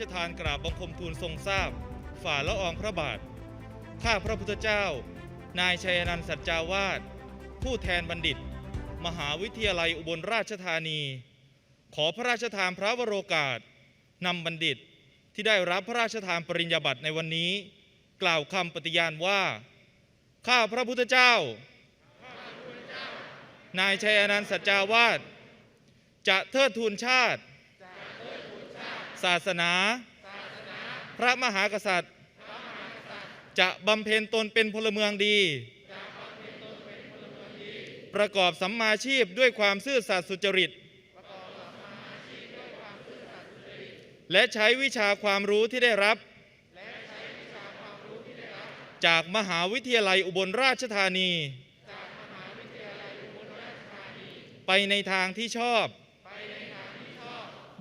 ชทานกราบบังคมทูลทรงทราบ ฝ่าละอองพระบาท ข้าพระพุทธเจ้า นายชัยนันท์สัจจาวาสผู้แทนบัณฑิต มหาวิทยาลัยอุบลราชธานี ขอพระราชทานพระวโรกาสนำบัณฑิตที่ได้รับพระราชทานปริญญาบัตรในวันนี้ กล่าวคำปฏิญาณว่า ข้าพระพุทธเจ้า นายชัยนันต์สัจจาวาสจะเทิดทูนชาติ ศาสนา พระมหากษัตริย์ จะบำเพ็ญตนเป็นพลเมืองดี ประกอบสัมมาชีพด้วยความซื่อสัตย์สุจริต และใช้วิชาความรู้ที่ได้รับ จากมหาวิทยาลัยอุบลราชธานี ไปในทางที่ชอบ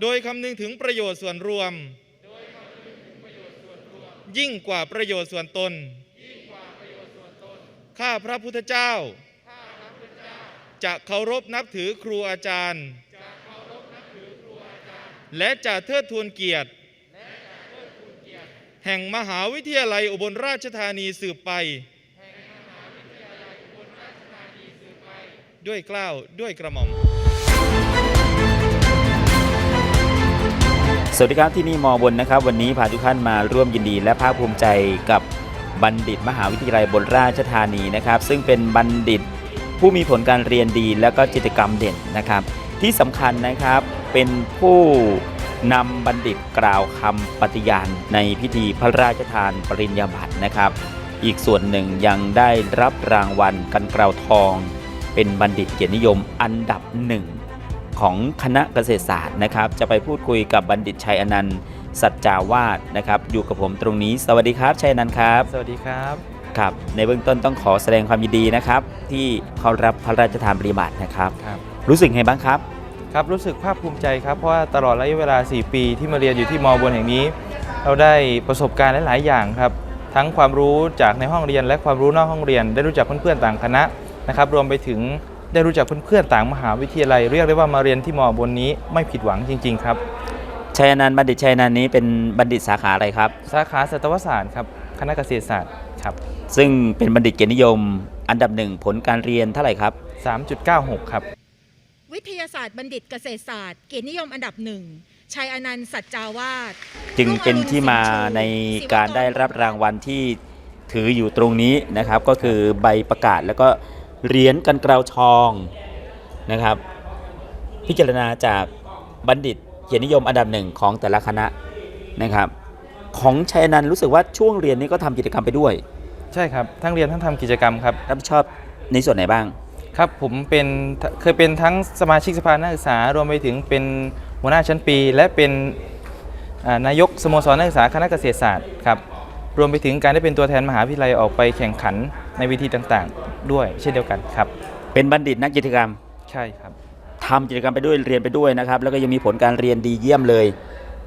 โดยคำนึงถึงประโยชน์ส่วนรวม ยิ่งกว่าประโยชน์ส่วนตน ข้าพระพุทธเจ้า จะเคารพนับถือครูอาจารย์ และจะเทิดทูนเกียรติ แห่งมหาวิทยาลัยอุบลราชธานีสืบไป ด้วยกล้าวด้วยกระหม่อม สวัสดีครับที่นี่มอบนนะครับ วันนี้พาทุกท่านมาร่วมยินดี และภาคภูมิใจกับบัณฑิตมหาวิทยาลัยบนราชธานีนะครับ ซึ่งเป็นบัณฑิตผู้มีผลการเรียนดีและก็จิตกรรมเด่นนะครับ ที่สำคัญนะครับเป็นผู้นำบัณฑิตกล่าวคำปฏิญาณในพิธีพระราชทานปริญญาบัตรนะครับ อีกส่วนหนึ่งยังได้รับรางวัลกันเกลาวทอง เป็นบัณฑิตเกียรตินิยมอันดับหนึ่ง ของคณะเกษตรศาสตร์นะครับ จะไปพูดคุยกับบัณฑิตชัยอนันต์ สัจจาวาสนะครับอยู่กับผมตรงนี้ สวัสดีครับชัยอนันต์ครับ สวัสดีครับครับ ในเบื้องต้นต้องขอแสดงความยินดีนะครับ ที่เขารับพระราชทานปริบัตินะครับ ครับรู้สึกไงบ้างครับ ครับรู้สึกภาคภูมิใจครับเพราะว่าตลอดระยะเวลา 4 ปีที่มาเรียนอยู่ที่มอบนแห่งนี้ เราได้ประสบการณ์หลาย ๆ อย่างครับ ทั้งความรู้จากในห้องเรียนและความรู้นอกห้องเรียน ได้รู้จักเพื่อน ๆ ต่างคณะนะครับ รวมไปถึง ได้รู้จักเพื่อนๆต่างมหาวิทยาลัย เรียกได้ว่ามาเรียนที่มอบนนี้ไม่ผิดหวังจริง ๆ ครับชัยอนันต์บัณฑิตชัยอนันต์นี้เป็นบัณฑิตสาขาอะไรครับ สาขาสัตวศาสตร์ครับคณะเกษตรศาสตร์ครับ ซึ่งเป็นบัณฑิตเกียรตินิยม อันดับหนึ่งผลการเรียนเท่าไหร่ครับ 3.96 ครับ วิทยาศาสตร์บัณฑิตเกษตรศาสตร์เกียรตินิยมอันดับหนึ่งชัยอนันต์สัจจาวาสจึงเป็นที่มาในการได้รับรางวัลที่ถืออยู่ตรงนี้นะครับ ก็คือใบประกาศแล้วก็ เหรียญกันเกลาวทองนะครับ พิจารณาจากบัณฑิตเกียรตินิยมอันดับหนึ่งของแต่ละคณะนะครับ ของชัยอนันต์รู้สึกว่าช่วงเรียนนี้ก็ทำกิจกรรมไปด้วย ใช่ครับ ทั้งเรียนทั้งทำกิจกรรมครับรับผิดชอบในส่วนไหนบ้างครับผมเป็นเคยเป็นทั้งสมาชิกสภานักศึกษารวมไปถึงเป็นหัวหน้าชั้นปี และเป็นอ่านายกสโมสรนักศึกษาคณะเกษตรศาสตร์ครับรวมไปถึงการได้เป็นตัวแทนมหาวิทยาลัยออกไปแข่งขัน ในเวทีต่างๆ ด้วยเช่นเดียวกันครับ เป็นบัณฑิตนักกิจกรรมใช่ครับทำกิจกรรมไปด้วยเรียนไปด้วยนะครับแล้วก็ยังมีผลการเรียนดีเยี่ยมเลย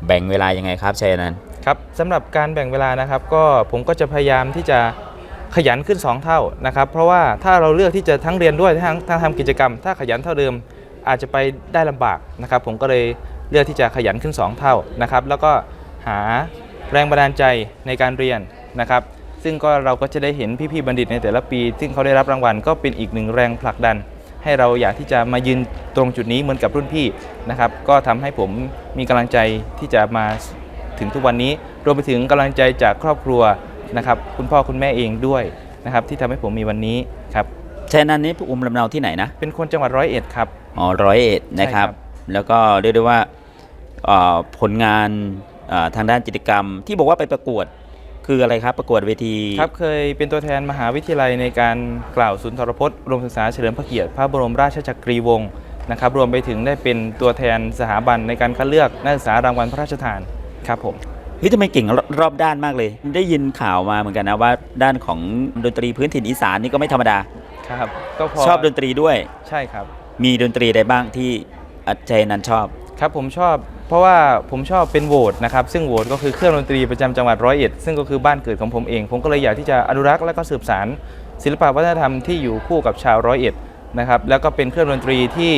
แบ่งเวลายังไงครับชัยอนันต์ครับสำหรับการแบ่งเวลานะครับ ก็ผมก็จะพยายามที่จะขยันขึ้น 2 เท่านะครับ เพราะว่าถ้าเราเลือกที่จะทั้งเรียนด้วยทั้งทั้งทำกิจกรรม ถ้าขยันเท่าเดิมอาจจะไปได้ลำบากนะครับ ผมก็เลยเลือกที่จะขยันขึ้น 2 เท่านะครับ แล้วก็หาแรงบันดาลใจในการเรียนนะครับ ซึ่งก็เราก็จะได้เห็นพี่ๆบัณฑิตในแต่ละปี ซึ่งเขาได้รับรางวัลก็เป็นอีกหนึ่งแรงผลักดัน ให้เราอยากที่จะมายืนตรงจุดนี้เหมือนกับรุ่นพี่นะครับก็ทำให้ผมมีกำลังใจที่จะมาถึงทุกวันนี้รวมไปถึงกำลังใจจากครอบครัวนะครับคุณพ่อคุณแม่เองด้วยนะครับที่ทำให้ผมมีวันนี้ครับชัยอนันต์นี้ภูมิลำเนาที่ไหนนะ เป็นคนจังหวัดร้อยเอ็ดครับ อ๋อร้อยเอ็ดนะครับใช่ครับแล้วก็เรียกได้ว่าเอ่อผลงานเอ่อทางด้านกิจกรรมที่บอกว่าไปประกวด คืออะไรครับประกวดเวที ครับเคยเป็นตัวแทนมหาวิทยาลัยในการกล่าวสุนทรพจน์รวมศึกษาเฉลิมพระเกียรติพระบรมราชจักรีวงศ์นะครับรวมไปถึงได้เป็นตัวแทนสถาบันในการคัดเลือกนักศึกษารางวัลพระราชทานครับผมเฮ้ยทำไมเก่งรรอบด้านมากเลย ได้ยินข่าวมาเหมือนกันนะว่าด้านของดนตรีพื้นถิ่นอีสานนี่ก็ไม่ธรรมดาครับก็พอชอบดนตรีด้วย ใช่ครับ มีดนตรีใดบ้างที่อาจารย์นันท์ชอบ ครับผมชอบ เพราะว่าผมชอบเป็นโหวตนะครับซึ่งโหวตก็คือเครื่องดนตรีประจำจังหวัดร้อยเอ็ดซึ่งก็คือบ้านเกิดของผมเอง ผมก็เลยอยากที่จะอนุรักษ์และก็สืบสานศิลปวัฒนธรรมที่อยู่คู่กับชาวร้อยเอ็ดนะครับแล้วก็เป็นเครื่องดนตรีที่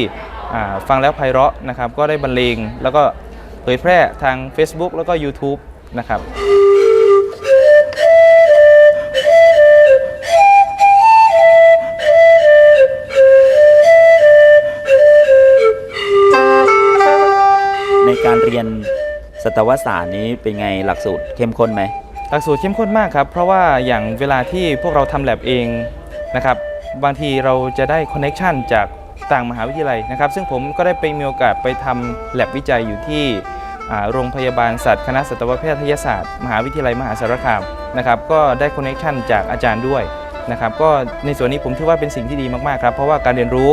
ฟังแล้วไพเราะนะครับก็ได้บรรเลงแล้วก็เผยแพร่ทาง Facebook แล้วก็ YouTube นะครับ การเรียนสัตวศาสตร์นี้เป็นไงหลักสูตรเข้มข้นไหม หลักสูตรเข้มข้นมากครับ เพราะว่าอย่างเวลาที่พวกเราทำแ a บเองนะครับ บางทีเราจะได้คอนเน็ชันจากต่างมหาวิทยาลัยนะครับ ซึ่งผมก็ได้ไปมีโอกาสไปทำแ a บวิจัยอยู่ที่อ่าโรงพยาบาลสัตว์คณะสัตวแพทยศาสตร์ มหาวิทยาลัยมหาสารคามนะครับ ก็ได้คอนเน็ชันจากอาจารย์ด้วยนะครับ ก็ในส่วนนี้ผมถือว่าเป็นสิ่งที่ดีมากๆครับ เพราะว่าการเรียนรู้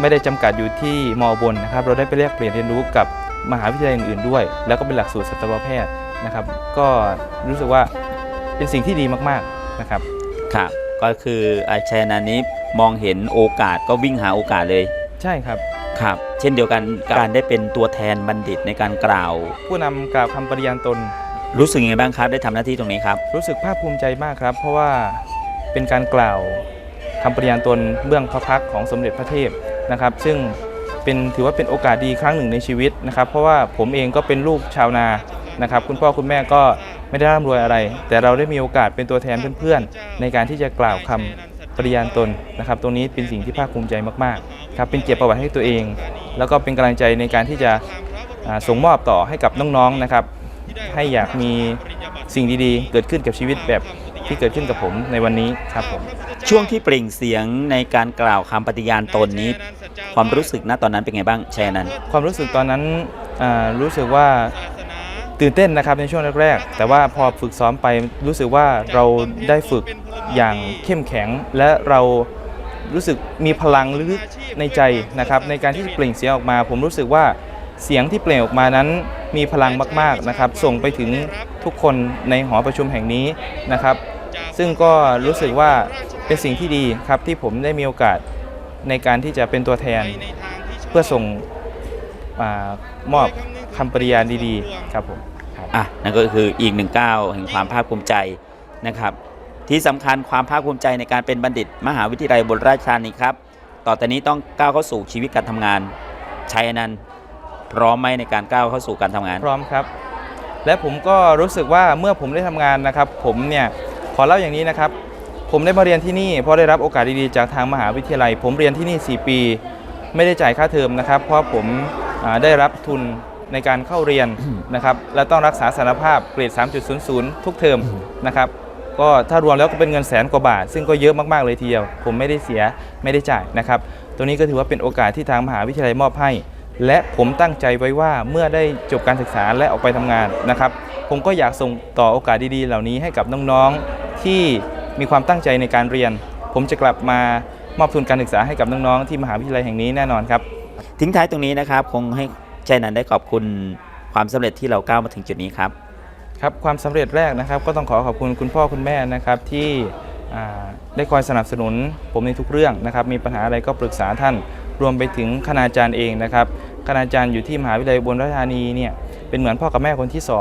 ไม่ได้จำกัดอยู่ที่มอบนนะครับ เราได้ไปเรียกเปลี่ยนเรียนรู้กับ มหาวิทยาลัยอื่นๆด้วย แล้วก็เป็นหลักสูตรสัตวแพทย์นะครับ ก็รู้สึกว่าเป็นสิ่งที่ดีมากๆนะครับครับก็คืออาชัยนันท์นี้มองเห็นโอกาสก็วิ่งหาโอกาสเลย ใช่ครับครับ เช่นเดียวกันการได้เป็นตัวแทนบัณฑิตในการกล่าว ผู้นำกล่าวคำปริญาณตน รู้สึกยังไงบ้างครับ ได้ทำหน้าที่ตรงนี้ครับ รู้สึกภาคภูมิใจมากครับ เพราะว่าเป็นการกล่าวคำปริญาณตนเบื้องพระพักตร์ของสมเด็จพระเทพนะครับ ซึ่ง เป็นถือว่าเป็นโอกาสดีครั้งหนึ่งในชีวิตนะครับ เพราะว่าผมเองก็เป็นลูกชาวนานะครับ คุณพ่อคุณแม่ก็ไม่ได้ร่ำรวยอะไร แต่เราได้มีโอกาสเป็นตัวแทนเพื่อนๆ ในการที่จะกล่าวคำปริญาณตนนะครับ ตรงนี้เป็นสิ่งที่ภาคภูมิใจมากๆครับเป็นเกียรติประวัติให้ตัวเอง แล้วก็เป็นกำลังใจในการที่จะส่งมอบต่อให้กับน้องๆนะครับ ให้อยากมีสิ่งดีๆ เกิดขึ้นกับชีวิตแบบที่เกิดขึ้นกับผมในวันนี้ครับผม ช่วงที่เปล่งเสียงในการกล่าวคำปฏิญาณตนนี้ ความรู้สึกณตอนนั้นเป็นไงบ้างชัยนันท์ความรู้สึกตอนนั้นรู้สึกว่าตื่นเต้นนะครับในช่วงแรกๆ แต่ว่าพอฝึกซ้อมไปรู้สึกว่าเราได้ฝึกอย่างเข้มแข็ง และเรารู้สึกมีพลังลึกในใจนะครับ ในการที่เปล่งเสียงออกมา ผมรู้สึกว่าเสียงที่เปล่งออกมานั้นมีพลังมากๆนะครับ ส่งไปถึงทุกคนในหอประชุมแห่งนี้นะครับ ซึ่งก็รู้สึกว่าเป็นสิ่งที่ดีครับที่ผมได้มีโอกาสในการที่จะเป็นตัวแทนเพื่อส่งอามอบคำปริญาณดีๆครับผมครับอะนั่นก็คืออีกหนึ่งก้าวแห่งความภาคภูมิใจนะครับ ที่สำคัญความภาคภูมิใจในการเป็นบัณฑิต มหาวิทยาลัยบนราชธานีครับ ต่อแต่นี้ต้องก้าวเข้าสู่ชีวิตการทำงานชัยนันท์พร้อมไหมในการก้าวเข้าสู่การทำงาน พร้อมครับ และผมก็รู้สึกว่าเมื่อผมได้ทำงานนะครับ ผมเนี่ย ขอเล่าอย่างนี้นะครับ ผมได้มาเรียนที่นี่เพราะได้รับโอกาสดีๆจากทางมหาวิทยาลัย ผมเรียนที่นี่ 4 ปี ไม่ได้จ่ายค่าเทอมนะครับ เพราะผมอ่าได้รับทุนในการเข้าเรียนนะครับ และต้องรักษาสารภาพเกรด 3.00 ทุกเทอมนะครับ ก็ถ้ารวมแล้วก็เป็นเงินแสนกว่าบาท ซึ่งก็เยอะมากๆเลยทีเดียว ผมไม่ได้เสียไม่ได้จ่ายนะครับ ตัวนี้ก็ถือว่าเป็นโอกาสที่ทางมหาวิทยาลัยมอบให้ และผมตั้งใจไว้ว่าเมื่อได้จบการศึกษาและออกไปทำงานนะครับ ผมก็อยากส่งต่อโอกาสดีๆ เหล่านี้ให้กับน้องๆ ที่มีความตั้งใจในการเรียน ผมจะกลับมามอบทุนการศึกษาให้กับน้องๆที่มหาวิทยาลัยแห่งนี้แน่นอนครับ ทิ้งท้ายตรงนี้นะครับ คงให้ชัยนันท์ได้ขอบคุณความสำเร็จที่เราก้าวมาถึงจุดนี้ครับ ครับความสำเร็จแรกนะครับ ก็ต้องขอขอบคุณคุณพ่อคุณแม่นะครับที่อ่าได้คอยสนับสนุนผมในทุกเรื่องนะครับ มีปัญหาอะไรก็ปรึกษาท่าน รวมไปถึงคณาจารย์เองนะครับ คณาจารย์อยู่ที่มหาวิทยาลัยอุบลราชธานีเนี่ยเป็นเหมือนพ่อกับแม่คนที่ส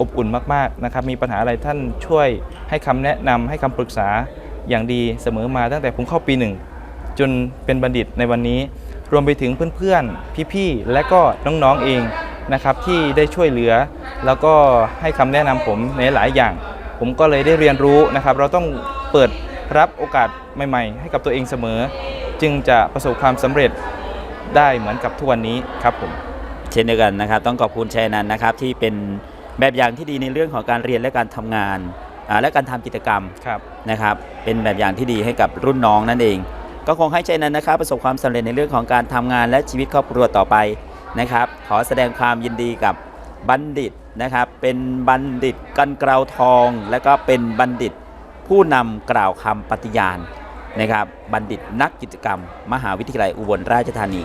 อบอุ่นมากๆนะครับมีปัญหาอะไรท่านช่วยให้คำแนะนำให้คำปรึกษาอย่างดีเสมอมาตั้งแต่ผมเข้าปีหนึ่งจนเป็นบัณฑิตในวันนี้ รวมไปถึงเพื่อนๆ พี่ๆ และก็น้องๆเองนะครับที่ได้ช่วยเหลือ แล้วก็ให้คำแนะนำผมในหลายอย่าง ผมก็เลยได้เรียนรู้นะครับ เราต้องเปิดรับโอกาสใหม่ ๆ ให้กับตัวเองเสมอ จึงจะประสบความสำเร็จได้เหมือนกับทุกวันนี้ครับผมเช่นเดียวกันนะครับ ต้องขอบคุณชัยนันนะครับที่เป็น แบบอย่างที่ดีในเรื่องของการเรียนและการทำงานอ่าและการทำกิจกรรมครับนะครับเป็นแบบอย่างที่ดีให้กับรุ่นน้องนั่นเอง ก็คงให้ชัยนันท์นะครับประสบความสำเร็จในเรื่องของการทำงานและชีวิตครอบครัวต่อไปนะครับขอแสดงความยินดีกับบัณฑิตนะครับเป็นบัณฑิตกันเกลาทอง และก็เป็นบัณฑิตผู้นำกล่าวคำปฏิญาณนะครับบัณฑิตนักกิจกรรม มหาวิทยาลัยอุบลราชธานี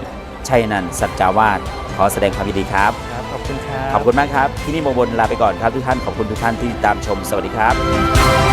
ชัยนันท์สัจจาวาสขอแสดงความยินดีครับครับ ขอบคุณครับ ขอบคุณมากครับ ที่นี่โมบนลาไปก่อนครับทุกท่าน ขอบคุณทุกท่านที่ติดตามชม สวัสดีครับ